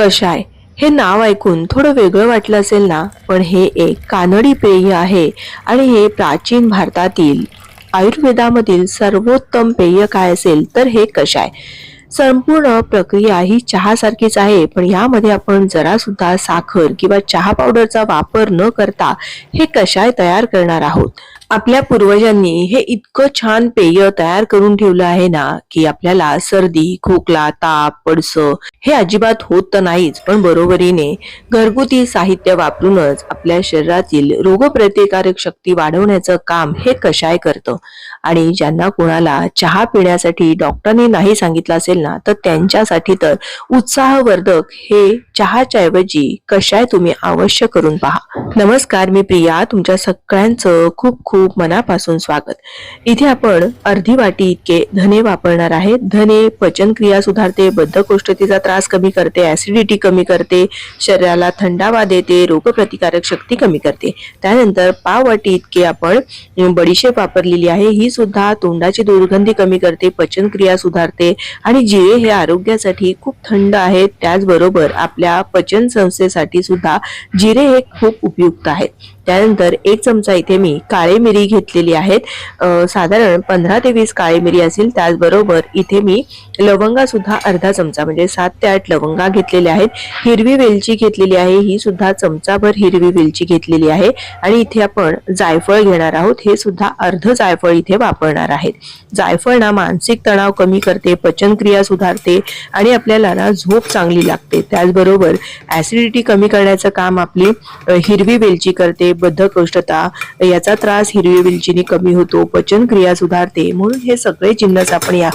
कशाय हे नाव ऐकून थोडं वेगळं वाटलं असेल ना? पण हे एक कानडी पेय आहे आणि हे प्राचीन भारतातील आयुर्वेदामधील सर्वोत्तम पेय काय असेल तर हे कशाय संपूर्ण प्रक्रिया ही चहासारखीच आहे पण यामध्ये आपण जरा सुद्धा साखर किंवा चहा पावडरचा वापर न करता हे कशाय तयार करणार आहोत? आपल्या पूर्वजांनी हे इतकं छान पेय तयार करून ठेवलं आहे ना की आपल्याला सर्दी खोकला ताप पडस हे अजिबात होत तर नाहीच. पण बरोबरीने घरगुती साहित्य वापरूनच आपल्या शरीरातील रोगप्रतिकारक शक्ती वाढवण्याचं काम हे कशाय करतं? आणि ज्यांना कोणाला चहा पिण्यासाठी डॉक्टरने नाही सांगितलं असेल ना तर त्यांच्यासाठी तर उत्साहवर्धक हे चहाच्या ऐवजी कशाय तुम्ही अवश्य करून पहा. नमस्कार मी प्रिया. तुमच्या सगळ्यांचं खूप खूप मनापासून स्वागत. इथे आपण अर्धी वाटी इतके धने वापरणार आहे. धने पचनक्रिया सुधारते बद्धकोष्ठतेचा त्रास कमी करते ऍसिडिटी कमी करते शरीराला थंडावा देते रोगप्रतिकारक शक्ती कमी करते. त्यानंतर पाव वाटी इतके आपण बडीशेप वापरलेली आहे. ही सुद्धा तोंडाची दुर्गंधी कमी करते पचनक्रिया सुधारते आणि जिरे हे आरोग्यासाठी खूप थंड आहेत. त्याचबरोबर आपल्या पचन संस्थेसाठी सुद्धा जिरे हे खूप उपयुक्त आहेत. त्यानंतर एक चमचा इथे मी काळी मिरी घेतलेली आहेत. साधारण पंधरा ते वीस काळी मिरी असेल त्याचबरोबर इथे मी लवंगा सुद्धा अर्धा चमचा म्हणजे सात ते आठ लवंगा घेतलेल्या आहेत. हिरवी वेलची घेतलेली आहे ही सुद्धा चमचाभर हिरवी वेलची घेतलेली आहे. आणि इथे आपण जायफळ घेणार आहोत हे सुद्धा अर्ध जायफळ इथे वापरणार आहेत. जायफळ ना मानसिक तणाव कमी करते पचनक्रिया सुधारते आणि आपल्याला ना झोप चांगली लागते. त्याचबरोबर ऍसिडिटी कमी करण्याचं काम आपली हिरवी वेलची करते बद्धकोष्ठता याचा त्रास हिरवी वेलचीने कमी होतो पचनक्रिया सुधारते म्हणून हे सगळे जिन्नस आपण या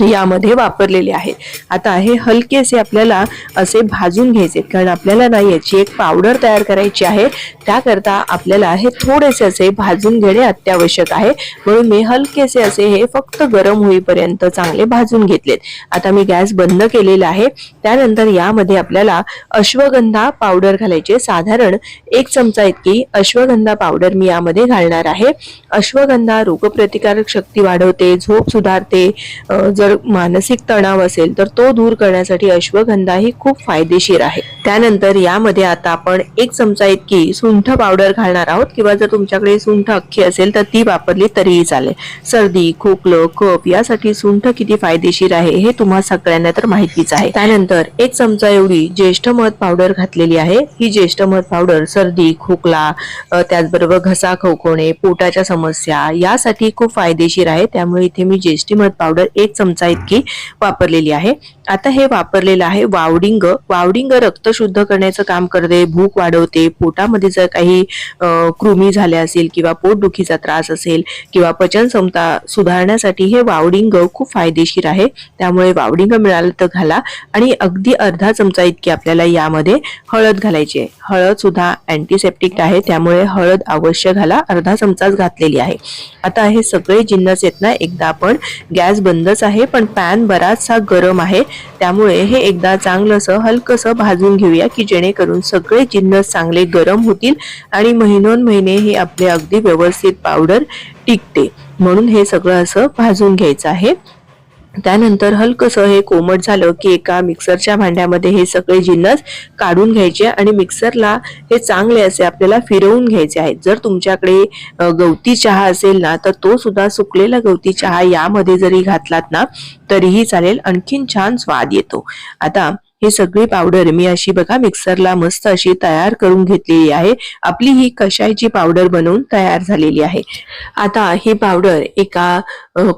यामध्ये वापरलेले आहेत आता हे हलकेसे आपल्याला असे भाजून घ्यायचे कारण आपल्याला ना याची एक पावडर तयार करायची आहे. त्याकरता आपल्याला हे थोडेसे असे भाजून घेणे अत्यावश्यक आहे. म्हणून मी हलकेसे असे हे फक्त गरम होईपर्यंत चांगले भाजून घेतलेत आता मी गॅस बंद केलेला आहे. त्यानंतर यामध्ये आपल्याला अश्वगंधा पावडर घालायचे. साधारण एक चमचा इतकी अश्वगंधा पावडर मी यामध्ये घालणार आहे. अश्वगंधा रोगप्रतिकारक शक्ती वाढवते झोप सुधारते जर मानसिक तणाव असेल तर तो दूर करण्यासाठी अश्वगंधा ही खूप फायदेशीर आहे. त्यानंतर यामध्ये आता आपण एक चमचा इतकी सुंठ पावडर घालणार आहोत. किंवा जर तुमच्याकडे सुंठ अख्खी असेल तर ती वापरली तरीही चालेल. सर्दी खोकलं कप यासाठी सुंठ किती फायदेशीर आहे हे तुम्हा सगळ्यांना तर माहितीच आहे. त्यानंतर एक चमचा एवढी ज्येष्ठ मध पावडर घातलेली आहे. ही ज्येष्ठ मध पावडर सर्दी खोकला त्याचबरोबर घसा खवखवणे पोटाच्या समस्या यासाठी खूप फायदेशीर आहे. त्यामुळे इथे मी ज्येष्ठी मध पावडर एक चमचा इतकी वापरलेली आहे. आता हे वापरलेलं आहे वावडिंग. वावडिंग रक्त शुद्ध करण्याचं काम करते भूक वाढवते पोटामध्ये जर काही कृमी झाल्या असेल किंवा पोटदुखीचा त्रास असेल किंवा पचन क्षमता सुधारण्यासाठी हे वावडिंग खूप फायदेशीर आहे. त्यामुळे वावडिंग मिळालं तर घाला आणि अगदी अर्धा चमचा इतकी आपल्याला यामध्ये हळद घालायची आहे. हळद सुद्धा अँटीसेप्टिक आहे त्यामुळे हळद अवश्य घाला. अर्धा चमचाच घातलेली आहे. आता हे सगळे जिन्नस आहेत ना एकदा आपण गॅस बंदच आहे पण पॅन बराचसा गरम आहे. त्यामुळे हे एकदा चांगलं असं हलकंसं भाजून घेऊया की जेणेकरून सगळे जिन्नस चांगले गरम होतील आणि महिनोन महिने हे आपले अगदी व्यवस्थित पावडर टिकते. म्हणून हे सगळं असं भाजून घ्यायचं आहे. त्यानंतर हलकसं हे कोमट झालं की एका मिक्सरच्या भांड्यामध्ये हे सगळे जिन्नस काढून घ्यायचे आणि मिक्सरला हे चांगले असे आपल्याला फिरवून घ्यायचे आहेत. जर तुमच्याकडे गवती चहा असेल ना तर तो सुद्धा सुकलेला गवती चहा यामध्ये जरी घातलात ना तरीही चालेल. आणखीन छान स्वाद येतो. आता ही सगळी पावडर मी अशी बघा मिक्सरला मस्त अशी तयार करून घेतलेली आहे. आपली ही कशायची पावडर बनवून तयार झालेली आहे? आता ही पावडर एका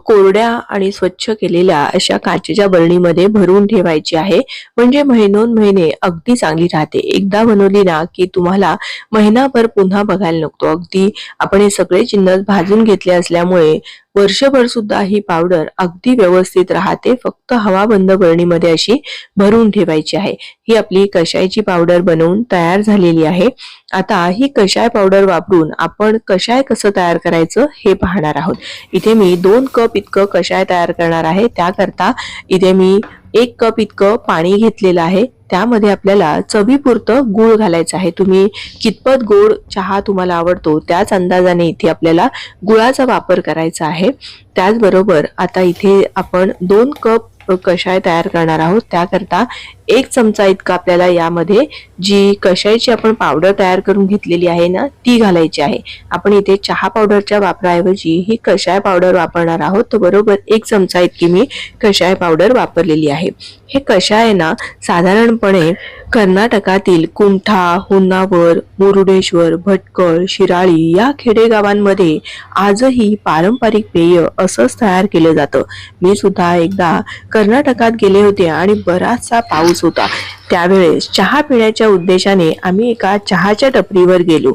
कोरड्या आणि स्वच्छ केलेल्या अशा काचेच्या बरणीमध्ये भरून ठेवायची आहे. म्हणजे महिनोन महिने अगदी चांगली राहते. एकदा बनवली ना की तुम्हाला महिनाभर पुन्हा बघायला नको. अगदी आपण हे सगळे चिन्ह भाजून घेतले असल्यामुळे वर्षभर सुद्धा ही पावडर अगदी व्यवस्थित राहते. फक्त हवा बंद बरणीमध्ये अशी भरून ठेवायची आहे. ही आपली कशायची पावडर बनवून तयार झालेली आहे. आता ही कशाय पावडर वापरून आपण कशाय कसं तयार करायचं हे पाहणार आहोत. इथे मी दोन कप इतकं कशाय तयार करणार आहे. त्याकरता इथे मी एक कप इतकं पाणी घेतलेलं आहे. त्यामध्ये आपल्याला चवीपुरतं गूळ घालायचं आहे. तुम्ही कितपत गोड चहा तुम्हाला आवडतो त्याच अंदाजाने इथे आपल्याला गुळाचा वापर करायचा आहे. त्याचबरोबर आता इथे आपण दोन कप कषाय तयार करणार आहोत. त्याकरता एक चमचा इतका आपल्याला यामध्ये जी कशाची आपण पावडर तयार करून घेतलेली आहे ना ती घालायची आहे. आपण इथे चहा पावडरच्या वापराऐवजी ही कषाय पावडर वापरणार आहोत. तर बरोबर एक चमचा इतकी मी कषाय पावडर वापरलेली आहे. हे कषाय ना साधारणपणे कर्नाटकातील कुंठा होन्नावर मुरुडेश्वर भटकळ शिराळी या खेडेगावांमध्ये आजही पारंपरिक पेय असंच तयार केलं जातं. मी सुद्धा एकदा कर्नाटकात गेले होते आणि बराचसा पाऊस होता. त्यावेळेस चहा पिण्याच्या उद्देशाने आम्ही एका चहाच्या टपरीवर गेलो.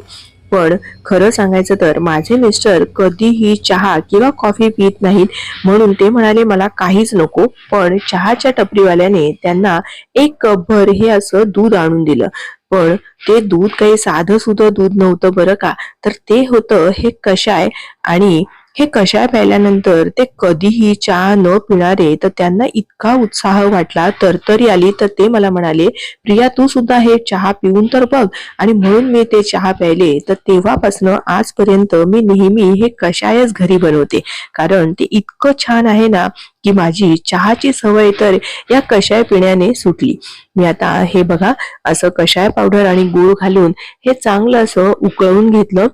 पण खरं सांगायचं तर माझे मिस्टर कधीही चहा किंवा कॉफी पित नाहीत म्हणून ते म्हणाले मला काहीच नको. पण चहाच्या टपरीवाल्याने त्यांना एक कपभर हे असं दूध आणून दिलं. पण ते दूध काही साधं सुद्धा दूध नव्हतं बरं का? तर ते होतं हे कशाय आणि हे कषाय प्यायल्यानंतर ते कधीही चहा न पिणारे तर त्यांना इतका उत्साह वाटला तरतरी आली तर ते मला म्हणाले प्रिया तू सुद्धा हे चहा पिऊन तर बघ. आणि म्हणून मी ते चहा प्यायले. तर तेव्हापासनं आजपर्यंत मी नेहमी हे कशायच घरी बनवते. कारण ते इतकं छान आहे ना की माझी चहाची सवय तर या कषाय पिण्याने सुटली. मी आता हे बघा असं कषाय पावडर आणि गूळ घालून हे चांगलं असं उकळून घेतलं.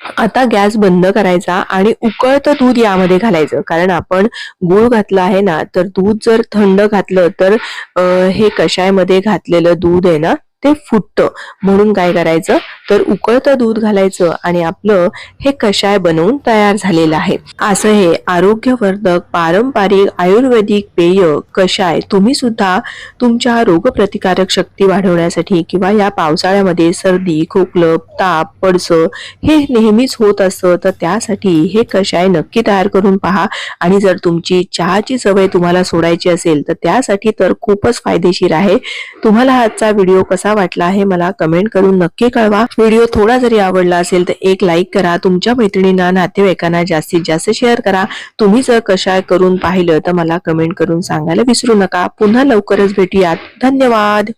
आता गॅस बंद करायचा आणि उकळतं दूध यामध्ये घालायचं. कारण आपण गूळ घातला आहे ना तर दूध जर थंड घातलं तर हे कषायमध्ये घातलेलं दूध आहे ना ते फुटतं. म्हणून काय करायचं? तर उकळतं दूध घालायचं आणि आपलं हे कषाय बनवून तयार झालेलं आहे. असं हे आरोग्यवर्धक पारंपरिक आयुर्वेदिक पेय कषाय तुम्ही सुद्धा तुमच्या रोगप्रतिकारक शक्ती वाढवण्यासाठी किंवा या पावसाळ्यामध्ये सर्दी खोकलं ताप पडसं हे नेहमीच होत असतं तर त्यासाठी हे कषाय नक्की तयार करून पहा. आणि जर तुमची चहाची सवय तुम्हाला सोडायची असेल तर त्यासाठी तर खूपच फायदेशीर आहे. तुम्हाला आजचा व्हिडिओ कसा वाटला आहे मला कमेंट करून नक्की कळवा. व्हिडिओ थोडा जरी आवडला असेल तर एक लाईक करा. तुमच्या मैत्रिणींना नातेवाईकांना जास्तीत जास्त शेअर करा. तुम्ही जर कशाय करून पाहिलं तर मला कमेंट करून सांगायला विसरू नका. पुन्हा लवकरच भेटूयात. धन्यवाद.